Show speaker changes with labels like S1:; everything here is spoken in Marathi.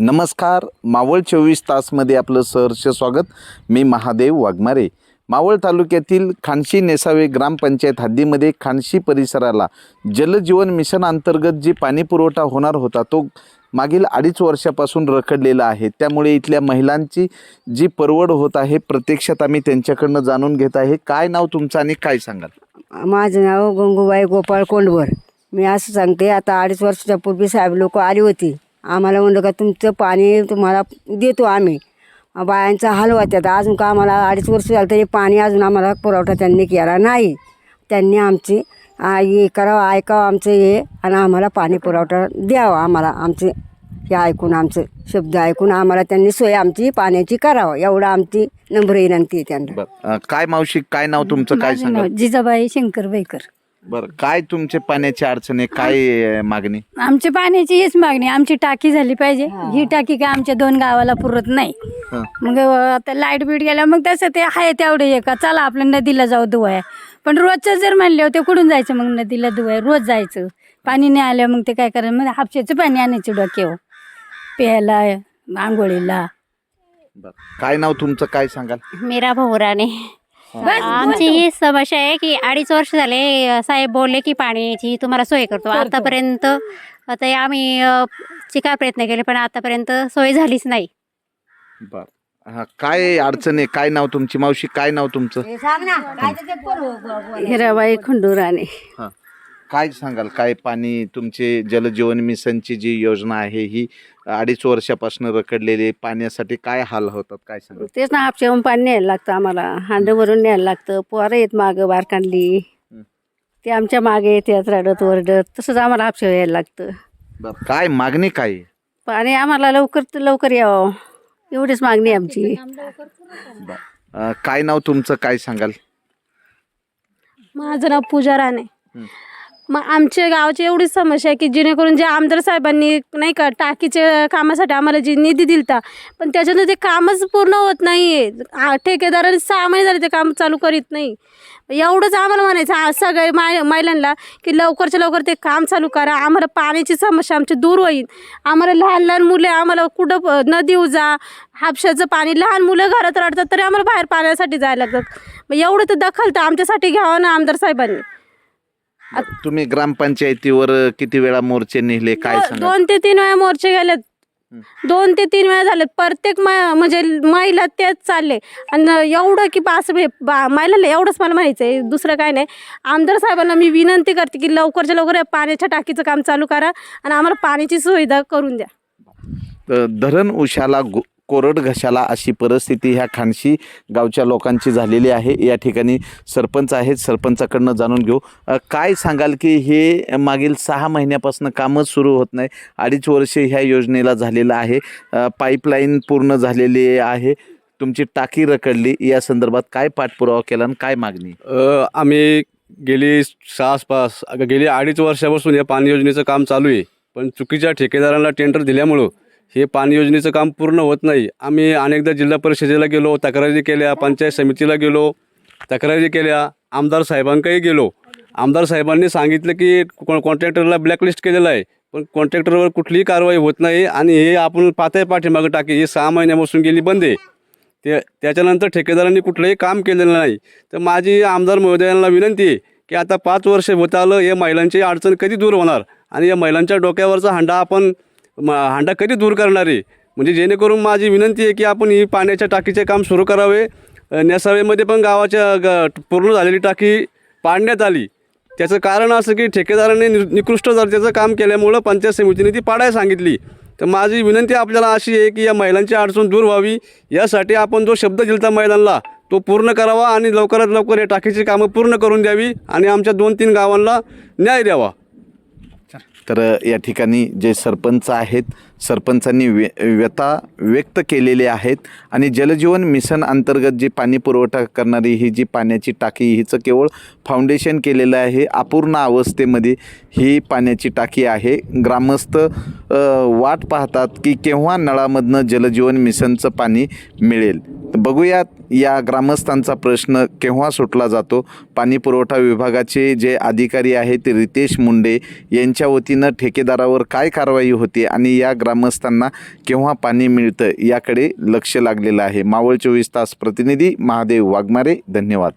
S1: नमस्कार. मावळ चोवीस तासमध्ये आपलं सहर्ष स्वागत. मी महादेव वाघमारे. मावळ तालुक्यातील खानशी नेसावे ग्रामपंचायत हद्दीमध्ये खानशी परिसराला जलजीवन मिशन अंतर्गत जी पाणी पुरवठा होणार होता तो मागील अडीच वर्षापासून रखडलेला आहे. त्यामुळे इथल्या महिलांची जी परवड होत आहे प्रत्यक्षात आम्ही त्यांच्याकडनं जाणून घेत आहे. काय नाव तुमचं आणि काय सांगाल?
S2: माझं नाव गंगूबाई गोपाळ कोंडवर मी असं सांगते आता अडीच वर्षाच्या पूर्वी साहेब लोक आली होती. आम्हाला म्हणलं का तुमचं पाणी तुम्हाला देतो आम्ही. बायांचा हाल होत्यात अजून का आम्हाला अडीच वर्ष झालं तरी पाणी अजून आम्हाला पुरवठा त्यांनी केला नाही. त्यांनी आमची हे करावं ऐकावं आमचं हे आणि आम्हाला पाणी पुरवठा द्यावा आम्हाला. आमचे हे ऐकून आमचं शब्द ऐकून आम्हाला त्यांनी सोय आमची पाण्याची करावं. एवढं आमची नम्र विनंती त्यांना.
S1: काय मावशी काय नाव तुमचं? काय
S3: जिजाबाई शंकर बैकर.
S1: बरं काय तुमचे पाण्याची अडचण आहे? काय अं, मागणी?
S3: आमची पाण्याची हीच मागणी आमची टाकी झाली पाहिजे. ही. टाकी काय आमच्या दोन गावाला पुरत नाही.
S1: हं.
S3: मग आता लाइट बीट गेल्या मग तसं ते आहे तेवढे हे का चला आपल्या नदीला जाऊ धुवाय. पण रोजचं जर म्हणले ते कुठून जायचं मग नदीला धुवाय? रोज जायचं. पाणी नाही आलं मग ते काय करायचं? मग हापशाचं पाणी आणायचं डोक्यावर. प्यायला आंघोळीला.
S1: बरं. काय नाव तुमचं? काय सांगाल?
S4: मीरा भोवराने आमची ही समस्या आहे की अडीच वर्ष झाले साहेब बोलले की पाण्याची तुम्हाला सोय करतो. आतापर्यंत आता हे आम्ही चिकार प्रयत्न केले पण आतापर्यंत सोय झालीच नाही.
S1: बर. हा काय अडचण आहे? काय नाव तुमची? मावशी काय नाव तुमचं?
S2: हिराबाई खंडुराने
S1: हा. काय सांगाल? काय पाणी तुमचे जलजीवन मिशनची जी योजना आहे ही अडीच वर्षापासून रखडलेली आहे. पाण्यासाठी काय हाल होतात? काय सांगाल?
S2: तेच ना हापशाहून पाणी न्यायला लागतं आम्हाला. हांडवरून न्यायला लागतं. पोरं येत मागं बारकांडली ते आमच्या मागे येतात रडत ओरडत तसंच आम्हाला हापशा यायला लागतं.
S1: बर काय मागणी काय? आहे?
S2: पाणी आम्हाला लवकर तर लवकर यावं. एवढीच मागणी आहे आमची.
S1: अं, काय नाव तुमचं? काय सांगाल?
S5: माझं नाव पूजा राणे.
S1: हं.
S5: मग आमच्या गावाची एवढीच समस्या आहे की जेणेकरून जे आमदार साहेबांनी नाही का टाकीच्या कामासाठी आम्हाला जी निधी दिलता पण त्याच्यातून ते कामच पूर्ण होत नाही आहे ठेकेदारांनी सहा महिने झाले ते काम चालू करीत नाही. एवढंच आम्हाला म्हणायचं सगळे माय महिलांना की लवकरच्या लवकर ते काम चालू करा आम्हाला पाण्याची समस्या आमची दूर होईल. आम्हाला लहान लहान मुले आम्हाला कुठं प- नदी उजा हापशाचं पाणी लहान मुलं घरात रडतात तरी आम्हाला बाहेर पाण्यासाठी जायला लागतात. मग एवढं तर दखल तर आमच्यासाठी घ्यावं ना आमदार साहेबांनी.
S1: तुम्ही ग्रामपंचायतीवर किती वेळा मोर्चे नेले? काय
S5: दो- दोन ते तीन वेळा मोर्चे गेलेत. दोन ते तीन वेळा झालेत. प्रत्येक मै- म्हणजे महिला तेच चालले. आणि एवढं की बास बा महिलाला एवढंच मला म्हणायचं आहे दुसरं काय नाही. आमदार साहेबांना मी विनंती करते की लवकरच्या लवकर या पाण्याच्या टाकीचं काम चालू करा. आणि आम्हाला पाण्याची सुविधा करून द्या.
S1: तर धरण उशाला गो- कोरड घशाला अशी परिस्थिती ह्या खानशी गावच्या लोकांची झालेली आहे. या ठिकाणी सरपंच आहेत. सरपंचाकडनं जाणून घेऊ. काय सांगाल की हे मागील सहा महिन्यापासून कामच सुरू होत नाही. अडीच वर्षे ह्या योजनेला झालेलं आहे. पाईपलाईन पूर्ण झालेली आहे. तुमची टाकी रखडली. या संदर्भात काय पाठपुरावा केला आणि काय मागणी?
S6: आम्ही गेली सहा पाच गेली अडीच वर्षापासून या पाणी योजनेचं काम चालू आहे. पण चुकीच्या ठेकेदारांना टेंडर दिल्यामुळं हे पाणी योजनेचं काम पूर्ण होत नाही. आम्ही अनेकदा जिल्हा परिषदेला गेलो तक्रारी केल्या पंचायत समितीला गेलो तक्रारी केल्या आमदार साहेबांकडे गेलो. आमदार साहेबांनी सांगितलं की कॉन्ट्रॅक्टरला ब्लॅकलिस्ट केलेलं आहे पण कॉन्ट्रॅक्टरवर कुठलीही कारवाई होत नाही आणि हे आपण पाहताय पाठीमागं टाकी हे सहा महिन्यापासून गेली बंद आहे. ते त्याच्यानंतर ठेकेदारांनी कुठलंही काम केलेलं नाही. तर माझी आमदार महोदयांना विनंती आहे की आता पाच वर्ष होत आलं या महिलांची अडचण कधी दूर होणार? आणि या महिलांच्या डोक्यावरचा हंडा आपण म हांडा कधी दूर करणारे म्हणजे जेणेकरून माझी विनंती आहे की आपण ही पाण्याच्या टाकीचे काम सुरू करावे. नेसावेमध्ये पण गावाच्या ग पूर्ण झालेली टाकी पाडण्यात आली. त्याचं कारण असं की ठेकेदाराने नि निकृष्ट दर्जाचं काम केल्यामुळं पंचायत समितीने ती पाडायला सांगितली. तर माझी विनंती आपल्याला अशी आहे की या महिलांची अडचण दूर व्हावी. यासाठी आपण जो शब्द दिलता महिलांना तो पूर्ण करावा आणि लवकरात लवकर या टाकीची कामं पूर्ण करून द्यावी आणि आमच्या दोन तीन गावांना न्याय द्यावा.
S1: तर या ठिकाणी जे सरपंच आहेत सरपंचांनी व्य व्यथा व्यक्त केलेले आहेत आणि जलजीवन मिशन अंतर्गत जी पाणी पुरवठा करणारी ही जी पाण्याची टाकी हिचं केवळ फाउंडेशन केलेलं आहे. अपूर्ण अवस्थेमध्ये ही पाण्याची टाकी आहे. ग्रामस्थ वाट पाहतात की केव्हा नळामधनं जलजीवन मिशनचं पाणी मिळेल. बघूयात या ग्रामस्थांचा प्रश्न केव्हा सुटला जातो? पाणी पुरवठा विभागाचे जे अधिकारी आहेत रितेश मुंडे यांच्या वतीनं ठेकेदारावर काय कारवाई होते आणि या ग्रामस्थांना केव्हा पाणी मिळतं याकडे लक्ष लागलेलं आहे. मावळ चोवीस तास प्रतिनिधी महादेव वाघमारे धन्यवाद.